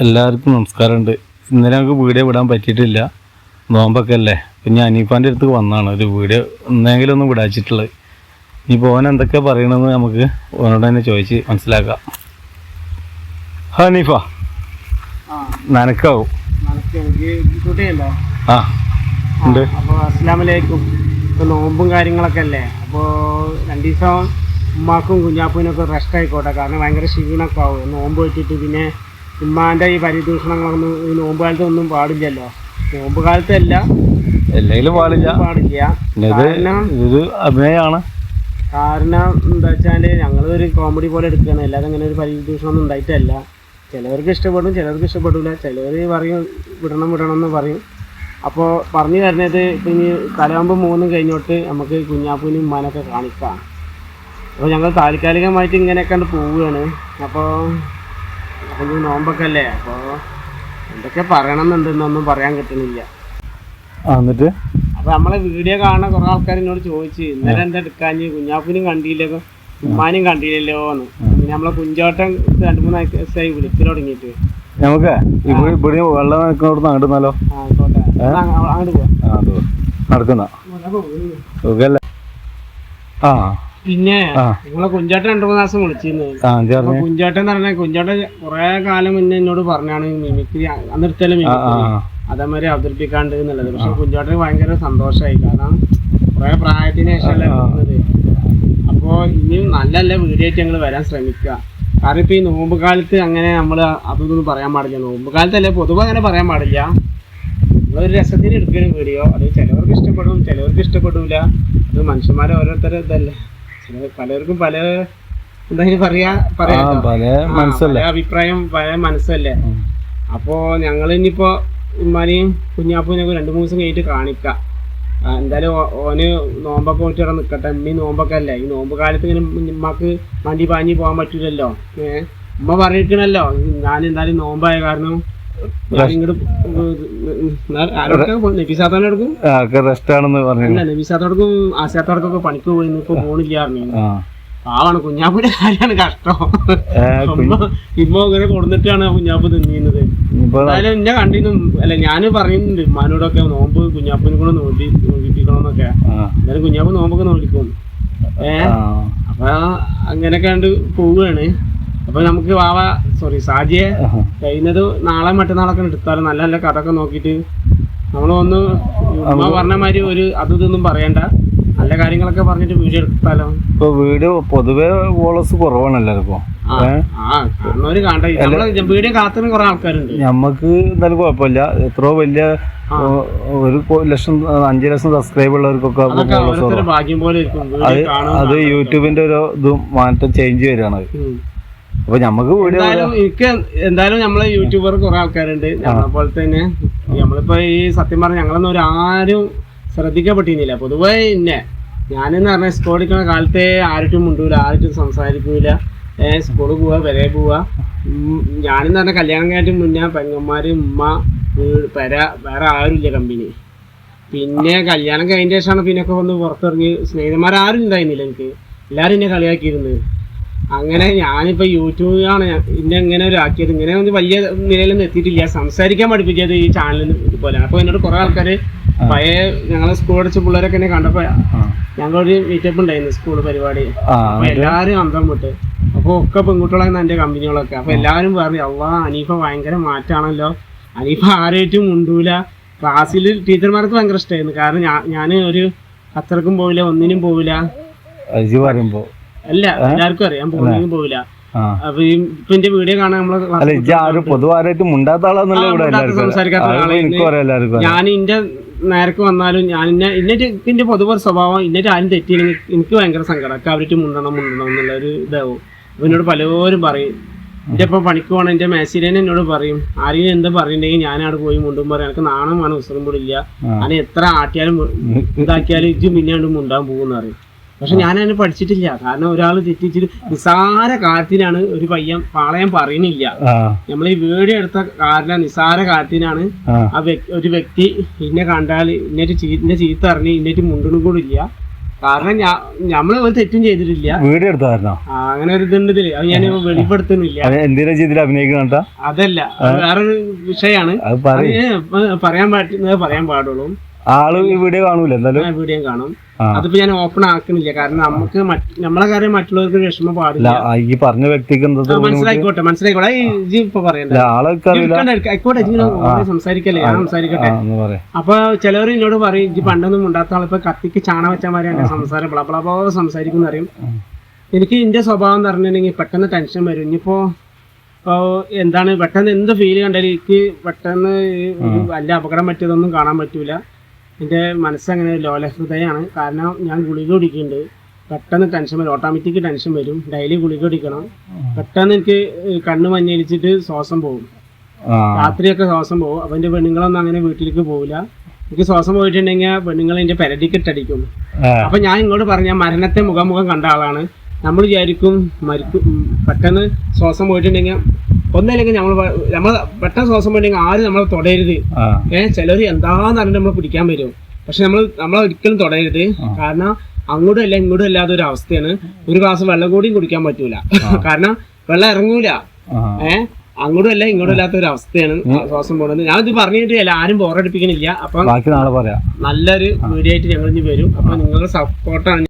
എല്ലാവർക്കും നമസ്കാരമുണ്ട്. ഇന്നലെ നമുക്ക് വീഡിയോ വിടാൻ പറ്റിയിട്ടില്ല. നോമ്പൊക്കെ അല്ലേ പിന്നെ അനീഫാന്റെ അടുത്ത് വന്നാണ് ഒരു വീഡിയോ ഒന്നെങ്കിലും ഒന്ന് വിടാച്ചിട്ടുള്ളത്. ഇനിയിപ്പോൾ ഓൻ എന്തൊക്കെ പറയണമെന്ന് നമുക്ക് ഓനോട് തന്നെ ചോദിച്ച് മനസ്സിലാക്കാം. ഹാ അനീഫ. ആ. നനക്കാവും. ആ ഉണ്ട്. അപ്പോൾ അസ്ലാമലേക്കും ഇപ്പോൾ നോമ്പും കാര്യങ്ങളൊക്കെ അല്ലേ? അപ്പോൾ രണ്ട് ദിവസം ഉമ്മാക്കും കുഞ്ഞാപ്പൂനൊക്കെ റെസ്റ്റ് ആയിക്കോട്ടെ. കാരണം ഭയങ്കര ക്ഷീണമൊക്കെ ആവും. നോമ്പ് വെച്ചിട്ട് പിന്നെ ഉമ്മാന്റെ ഈ പരിദൂഷണങ്ങളൊന്നും ഈ നോമ്പ് കാലത്ത് ഒന്നും പാടില്ലല്ലോ. നോമ്പ് കാലത്തല്ല എന്തെങ്കിലും പാടില്ല. പാടില്ല. പിന്നെ ഇത് കാരണം അഭിനയമാണ് കാരണം എന്താ വെച്ചാൽ ഞങ്ങളൊരു ഒരു കോമഡി പോലെ എടുക്കുകയാണ് അല്ലാതെ അങ്ങനെ ഒരു പരിദൂഷണമൊന്നും ഉണ്ടായിട്ടല്ല. ചിലവർക്ക് ഇഷ്ടപ്പെടും ചിലർക്ക് ഇഷ്ടപ്പെടില്ല ചിലവർ പറയും വിടണം വിടണം എന്ന് പറയും. അപ്പോൾ പറഞ്ഞു തരുന്നത് ഇപ്പം ഇനി കലാകുമ്പോൾ മൂന്നും കഴിഞ്ഞോട്ട് നമുക്ക് കുഞ്ഞാപ്പൂനും ഉമ്മാനൊക്കെ കാണിക്കാം. അപ്പോൾ ഞങ്ങൾ താൽക്കാലികമായിട്ട് ഇങ്ങനെയൊക്കെ പോവുകയാണ്. അപ്പോൾ അപ്പോൾ ഇനി നോമ്പൊക്കെ അല്ലേ അപ്പോൾ എന്തൊക്കെ പറയണം എന്നുണ്ടെന്നൊന്നും പറയാൻ കിട്ടുന്നില്ല ആ എന്നിട്ട്? അപ്പൊ നമ്മളെ വീഡിയോ കാണാൻ കുറെ ആൾക്കാർ എന്നോട് ചോദിച്ചു ഇന്നലെ എന്താ എടുക്കാഞ്ഞ്? കുഞ്ഞാപ്പിനും കണ്ടില്ലല്ലോ ഉമ്മാനും കണ്ടില്ലല്ലോ എന്ന്. പിന്നെ നമ്മളെ കുഞ്ചോട്ടം രണ്ടു മൂന്ന് ദിവസമായി വിളിക്കൽ തുടങ്ങിയിട്ട്. നമുക്ക് ഇവിടെ വെള്ളം നിൽക്കുന്നിടത്ത് അങ്ങോട്ട് നിന്നാലോ അങ്ങോട്ട് പോവാം. നടക്കുന്ന. സുഖല്ലേ? ആ. പിന്നെ. നിങ്ങളെ കുഞ്ചാട്ടൻ രണ്ടു മൂന്ന് ദിവസം വിളിച്ചിരുന്നു. അപ്പൊ പറഞ്ഞു? എന്ന് പറഞ്ഞാൽ കുഞ്ചാട്ടൻ കുറെ കാലം മുന്നേ എന്നോട് പറഞ്ഞാണ് മിമിക്രി നിർത്തലും അതേമാതിരി അവതരിപ്പിക്കാണ്ട് എന്നുള്ളത്. പക്ഷെ കുഞ്ചാട്ടന് ഭയങ്കര സന്തോഷമായി കാരണം കുറെ പ്രായത്തിന് ശേഷമല്ലേ വരുന്നത് അപ്പോ ഇനിയും നല്ല നല്ല വീഡിയോ ആയിട്ട് ഞങ്ങൾ വരാൻ ശ്രമിക്കുക. കാരണം ഇപ്പൊ ഈ നോമ്പ് കാലത്ത് അങ്ങനെ നമ്മൾ അതൊന്നും പറയാൻ പാടില്ല. നോമ്പ് കാലത്തല്ലേ പൊതുവെ അങ്ങനെ പറയാൻ പാടില്ല. നമ്മളൊരു രസത്തിന് എടുക്കുന്ന വീഡിയോ. അത് ചിലവർക്ക് ഇഷ്ടപ്പെടും ചിലവർക്ക് ഇഷ്ടപ്പെടില്ല അത് മനുഷ്യന്മാരെ ഓരോരുത്തരും ഇതല്ലേ. പലർക്കും പല എന്തായാലും പറയാ പറയാ പല മനസ്സല്ലേ? അഭിപ്രായം പല മനസ്സല്ലേ? അപ്പോ ഞങ്ങൾ ഇനിയിപ്പോ ഉമ്മാനെയും കുഞ്ഞാപ്പൂനെയൊക്കെ രണ്ടു മൂന്ന് ദിവസം കഴിഞ്ഞിട്ട് കാണിക്കാം. എന്തായാലും ഓന് നോമ്പൊക്കെ പോയിട്ട് ഇവിടെ നിൽക്കട്ടെ ഉമ്മി നോമ്പൊക്കെ അല്ലേ? ഈ നോമ്പ് കാലത്ത് ഇങ്ങനെ ഉമ്മക്ക് മണ്ടി പാഞ്ഞി പോകാൻ പറ്റൂലല്ലോ. ഏഹ് ഉമ്മ പറഞ്ഞിരിക്കണല്ലോ. ഞാൻ എന്തായാലും നോമ്പായ കാരണം ഞാൻ ഇങ്ങോട്ട് ആരോടൊക്കെ നബിസാത്തോടക്കും ആ ഒക്കെ റെസ്റ്റ് ആണെന്ന് പറഞ്ഞു നബിസാത്തോടക്കും ആശാത്തോടക്കൊക്കെ പണിക്ക് പോയി ഇപ്പൊ പോണില്ല പാവാണ് കുഞ്ഞാപ്പൂന്റെ കാര്യമാണ് കഷ്ടം. ഇമ്മ ഇങ്ങനെ കൊടുത്തിട്ടാണ് കുഞ്ഞാപ്പ് തിന്നിരുന്നത്. അതായത് എന്നെ കണ്ടിരുന്നു. അല്ല ഞാൻ പറയുന്നുണ്ട് ഉമ്മാനോടൊക്കെ നോമ്പ് കുഞ്ഞാപ്പിനെ കൂടെ നോക്കി നോക്കിപ്പിക്കണമെന്നൊക്കെ എന്നാലും കുഞ്ഞാപ്പ് നോമ്പൊക്കെ നോക്കിക്കോന്നു ഏഹ് അപ്പൊ അങ്ങനെയൊക്കെ കണ്ട് പോവുകയാണ് അപ്പൊ നമുക്ക് വാവ സോറി സാജിയെ കഴിഞ്ഞത് കഴിയുന്നത് നാളെ മറ്റന്നാളൊക്കെ എടുത്താലും നല്ല നല്ല കഥ ഒക്കെ നോക്കിയിട്ട് നമ്മളൊന്ന് ഉമ്മ പറഞ്ഞ മാതിരി ഒരു അതും ഇതൊന്നും പറയണ്ട. നല്ല കാര്യങ്ങളൊക്കെ പറഞ്ഞിട്ട് വീഡിയോ എടുത്താലോ? ഇപ്പൊ വീഡിയോ പൊതുവേ വോളസ് കുറവാണല്ലോ ഇപ്പൊ ഞമ്മക്ക് എന്തായാലും കുഴപ്പമില്ല. എത്രയോ വലിയ ഒരു ലക്ഷം അഞ്ച് ലക്ഷം സബ്സ്ക്രൈബ് ഉള്ളവർക്കൊക്കെ അത് യൂട്യൂബിന്റെ ഒരു ഇത് മാറ്റം ചേഞ്ച് വരികയാണ്. അപ്പൊ നമുക്ക് എന്തായാലും എനിക്ക് എന്തായാലും നമ്മളെ യൂട്യൂബർ കുറെ ആൾക്കാരുണ്ട്. നമ്മളെ പോലെ തന്നെ. നമ്മളിപ്പോ ഈ സത്യം പറഞ്ഞ ഞങ്ങളൊന്നും ഒരു ആരും ശ്രദ്ധിക്കപ്പെട്ടിരുന്നില്ല. പൊതുവെ ഇന്നെ. ഞാനെന്ന് പറഞ്ഞ പഠിക്കുന്ന കാലത്തെ ആരും മുണ്ടൂല ആരും സംസാരിക്കൂല. ഏഹ് സ്കൂളിൽ പോവാ വരെ പോവാ. ഞാനെന്ന് പറഞ്ഞ കല്യാണം കഴിഞ്ഞിട്ട് മുന്നേ പെങ്ങന്മാര് ഉമ്മ പെര വേറെ ആരുമില്ല കമ്പനി. പിന്നെ കല്യാണം കഴിഞ്ഞ ശേഷമാണ് പിന്നെ ഒക്കെ വന്ന് പുറത്തിറങ്ങി. സ്നേഹിതന്മാരാരും ഉണ്ടായിരുന്നില്ല എനിക്ക്. എല്ലാരും എന്നെ കളിയാക്കിയിരുന്നത് അങ്ങനെ ഞാനിപ്പോൾ യൂട്യൂബിലാണ് ഇന്നെ ഇങ്ങനെ ഒരു ആക്കിയത് ഇങ്ങനെ ഒന്ന് വലിയ നിലയിലൊന്നും എത്തിയിട്ടില്ല. സംസാരിക്കാൻ പഠിപ്പിച്ചത് ഈ ചാനലിൽ ഇതുപോലെ അപ്പോൾ എന്നോട് കുറേ ആൾക്കാർ പഴയ ഞങ്ങളെ സ്കൂൾ അടിച്ച പിള്ളേരൊക്കെ എന്നെ കണ്ടപ്പോൾ. ഞങ്ങളൊരു മീറ്റപ്പ് ഉണ്ടായിരുന്നു സ്കൂൾ പരിപാടി. അപ്പോൾ എല്ലാവരും അന്തം വിട്ട്. അപ്പോൾ ഒക്കെ പെൺകുട്ടികളായിരുന്നു എന്റെ കമ്പനികളൊക്കെ അപ്പോൾ എല്ലാവരും പറഞ്ഞു അള്ളാ അനീഫ ഭയങ്കര മാറ്റാണല്ലോ. അനീഫ ആരായിട്ടും മുണ്ടൂല. ക്ലാസ്സിൽ ടീച്ചർമാർക്ക് ഭയങ്കര ഇഷ്ടമായിരുന്നു കാരണം ഞാൻ ഒരു അത്രക്കും പോവില്ല ഒന്നിനും പോവില്ല. അജി പറയുമ്പോ അല്ല എല്ലാവർക്കും അറിയാം പോകുന്നതിനും പോവില്ല. അപ്പൊ ഈ ഇപ്പൊ എന്റെ വീഡിയോ കാണാൻ നമ്മളെ അല്ല ഇജ്ജ് ആരും പൊതുവാരായിട്ട് മുണ്ടാത്ത ആളാന്നല്ലേ ആ, ഇവിടെ എല്ലാവർക്കും. സംസാരിക്കാത്ത അറിയാം. അത് ആളായിരുന്നു. എനിക്കും അറിയാം എല്ലാവർക്കും അറിയാം. ഞാൻ ഇന്റെ നേരക്ക് വന്നാലും ഞാൻ ഇന്നെ ഇന്നിട്ട് എന്റെ പൊതുവെ സ്വഭാവം ഇന്നിട്ട് ആരും തെറ്റിയില്ലെങ്കിൽ എനിക്ക് ഭയങ്കര സങ്കടം. ഒക്കെ അവരിട്ട് മുണ്ടണം മുണ്ടണം എന്നുള്ള ഒരു ഇതാവും. അപ്പൊ എന്നോട് പലരും പറയും. എന്റെ ഇപ്പൊ പണിക്ക് പോകണം എന്റെ മേശിരനെ എന്നോട് പറയും. ആരെങ്കിലും എന്താ പറയണ്ടെങ്കിൽ ഞാൻ അവിടെ പോയി മുണ്ടും പറയും. എനിക്ക് നാണം വേണം ഉസറും കൂടി ഇല്ല ഞാൻ എത്ര ആട്ടിയാലും ഇതാക്കിയാലും ഇജ്ജ് പിന്നെ മുണ്ടാൻ പോകുന്ന പറയും. പക്ഷെ ഞാൻ അതിനെ പഠിച്ചിട്ടില്ല. കാരണം ഒരാൾ തെറ്റിച്ചിട്ട് നിസാര കാര്യത്തിനാണ് ഒരു പയ്യൻ പാളയം പറയണില്ല നമ്മൾ ഈ വീഡിയോ എടുത്ത കാരണം നിസാര കാര്യത്തിനാണ് ആ. ഒരു വ്യക്തി ഇന്നെ കണ്ടാൽ ഇന്നൊരു ഇന്നെ ചീത്ത അറിഞ്ഞ് ഇന്നൊരു മുണ്ടണും കൂടി ഇല്ല. കാരണം ഞാ നമ്മൾ തെറ്റും ചെയ്തിട്ടില്ല. വീഡിയോ എടുത്തായിരുന്നോ അങ്ങനെ ഒരു ഇതുണ്ട് ഇതിൽ. അത് ഞാൻ വെളിപ്പെടുത്തുന്നില്ല. എന്തിനാ ചെയ്തിട്ട് അഭിനയിക്കണ അതല്ല അത് വേറൊരു വിഷയമാണ് പറയാൻ പറ്റുന്നത് പറയാൻ പാടുള്ളൂ. ആൾ വീഡിയോ കാണൂല എന്തായാലും? വീഡിയോ കാണും. അതിപ്പോ ഞാൻ ഓപ്പൺ ആക്കുന്നില്ല കാരണം നമുക്ക് നമ്മളെ കാര്യം മറ്റുള്ളവർക്ക് വിഷമം പാടില്ല. ഈ പറഞ്ഞ വ്യക്തിക്ക് മനസ്സിലായിക്കോട്ടെ മനസ്സിലായിക്കോട്ടെ. ഇപ്പൊ പറയണ്ട. സംസാരിക്കല്ലേ ഞാൻ സംസാരിക്കട്ടെ. അപ്പൊ ചിലവർ എന്നോട് പറയും ഇജ്ജ് പണ്ടൊന്നും ഉണ്ടാത്ത ആളിപ്പോ കത്തിക്ക് ചാണ വെച്ച മാറിയാണ് സംസാരം ബ്ലബ്ലബോ സംസാരിക്കുന്ന അറിയും എനിക്ക് എന്റെ സ്വഭാവം എന്ന് പറഞ്ഞിട്ടുണ്ടെങ്കിൽ പെട്ടെന്ന് ടെൻഷൻ വരും. ഇനിയിപ്പോ എന്താണ് പെട്ടെന്ന് എന്ത് ഫീൽ കണ്ടാലും എനിക്ക് പെട്ടെന്ന് വല്ല അപകടം പറ്റിയതൊന്നും കാണാൻ പറ്റൂല. എന്റെ മനസ്സങ്ങനെ ലോലഹൃദയമാണ്. കാരണം ഞാൻ ഗുളിക കുടിക്കുന്നുണ്ട്. പെട്ടെന്ന് ടെൻഷൻ വരും. ഓട്ടോമാറ്റിക് ടെൻഷൻ വരും. ഡെയിലി ഗുളിക കുടിക്കണം. പെട്ടെന്ന് എനിക്ക് കണ്ണ് മഞ്ഞളിച്ചിട്ട് ശ്വാസം പോകും. രാത്രിയൊക്കെ ശ്വാസം പോകും. അപ്പം എന്റെ പെണ്ണുങ്ങളൊന്നും അങ്ങനെ വീട്ടിലേക്ക് പോകില്ല എനിക്ക് ശ്വാസം പോയിട്ടുണ്ടെങ്കിൽ പെണ്ണുങ്ങൾ എന്റെ പെരടിക്കിട്ട് അടിക്കും. ആ, ഞാൻ ഇങ്ങോട്ട് പറഞ്ഞ മരണത്തെ മുഖാമുഖം കണ്ട ആളാണ്. നമ്മൾ വിചാരിക്കും മരിക്കും പെട്ടെന്ന് ശ്വാസം പോയിട്ടുണ്ടെങ്കിൽ ഒന്നല്ലെങ്കിൽ നമ്മൾ നമ്മൾ പെട്ടെന്ന് ശ്വാസം വേണ്ടെങ്കിൽ ആരും നമ്മളെ തൊടരുത്. ഏഹ് ചിലർ എന്താന്ന് പറഞ്ഞിട്ട് നമ്മൾ പിടിക്കാൻ വരും. പക്ഷെ നമ്മൾ നമ്മളെ ഒരിക്കലും തൊടരുത്. കാരണം അങ്ങോട്ടും അല്ല ഇങ്ങോട്ടും അല്ലാതെ ഒരു അവസ്ഥയാണ്. ഒരു ഗ്ലാസ് വെള്ളം കൂടിയും കുടിക്കാൻ പറ്റൂല. കാരണം വെള്ളം ഇറങ്ങൂല. ഏഹ് അങ്ങോട്ടും അല്ല ഇങ്ങോട്ടും അല്ലാത്ത ഒരു അവസ്ഥയാണ് ശ്വാസം പോകുന്നത് ഞാൻ ഇത് പറഞ്ഞിട്ട് അല്ല ആരും ബോറടിപ്പിക്കണില്ല അപ്പം ബാക്കി നാളെ പറയാം. നല്ലൊരു വീഡിയോ ആയിട്ട് ഞങ്ങൾ ഇനി വരും. അപ്പൊ നിങ്ങളുടെ സപ്പോർട്ടാണ്